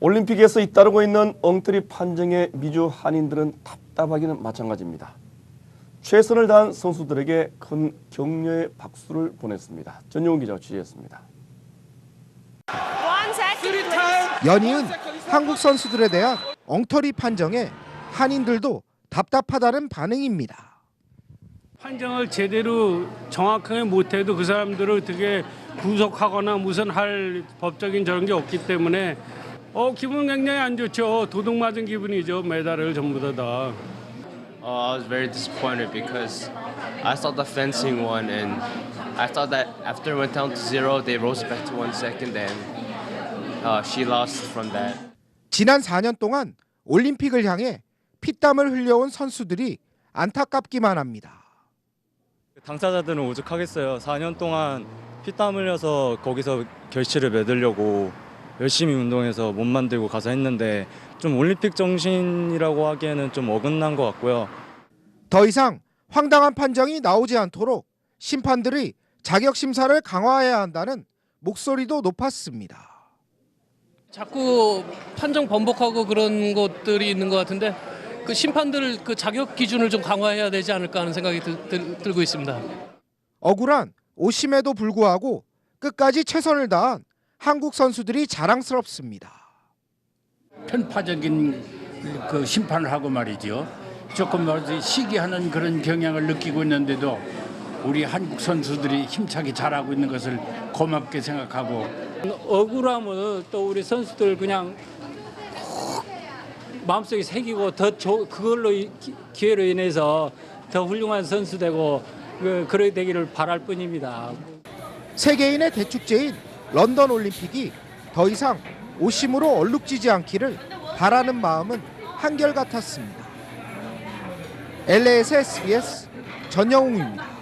올림픽에서 잇따르고 있는 엉터리 판정에 미주 한인들은 답답하기는 마찬가지입니다. 최선을 다한 선수들에게 큰 격려의 박수를 보냈습니다. 전용훈 기자가 취재했습니다. One second, please. 연이은 한국 선수들에 대한 엉터리 판정에 한인들도 답답하다는 반응입니다. 판정을 제대로 정확하게 못해도 그 사람들을 어떻게 구속하거나 무슨 할 법적인 저런 게 없기 때문에 어 기분 굉장히 안 좋죠. 도둑 맞은 기분이죠. 메달을 전부 다 다. Uh, I was very disappointed because I saw the fencing one and I thought that after it went down to zero, they rose back to one second and uh, she lost from that. 지난 4년 동안 올림픽을 향해 피땀을 흘려온 선수들이 안타깝기만 합니다. 당사자들은 오죽하겠어요. 4년 동안 피땀 흘려서 거기서 결실을 맺으려고 열심히 운동해서 몸 만들고 가서 했는데 좀 올림픽 정신이라고 하기에는 좀 어긋난 것 같고요. 더 이상 황당한 판정이 나오지 않도록 심판들이 자격 심사를 강화해야 한다는 목소리도 높았습니다. 자꾸 판정 번복하고 그런 것들이 있는 것 같은데 그 심판들 그 자격 기준을 좀 강화해야 되지 않을까 하는 생각이 들, 들, 들고 있습니다. 억울한 오심에도 불구하고 끝까지 최선을 다한 한국 선수들이 자랑스럽습니다. 편파적인 그 심판을 하고 말이죠. 조금 어디 시기하는 그런 경향을 느끼고 있는데도 우리 한국 선수들이 힘차게 잘하고 있는 것을 고맙게 생각하고 억울함을 또 우리 선수들 그냥 꼭 마음속에 새기고 더 조, 그걸로 기- 기회로 인해서 더 훌륭한 선수 되고 그, 그러게 되기를 바랄 뿐입니다. 세계인의 대축제인 런던 올림픽이 더 이상 오심으로 얼룩지지 않기를 바라는 마음은 한결같았습니다. LA에서 SBS 전영웅입니다.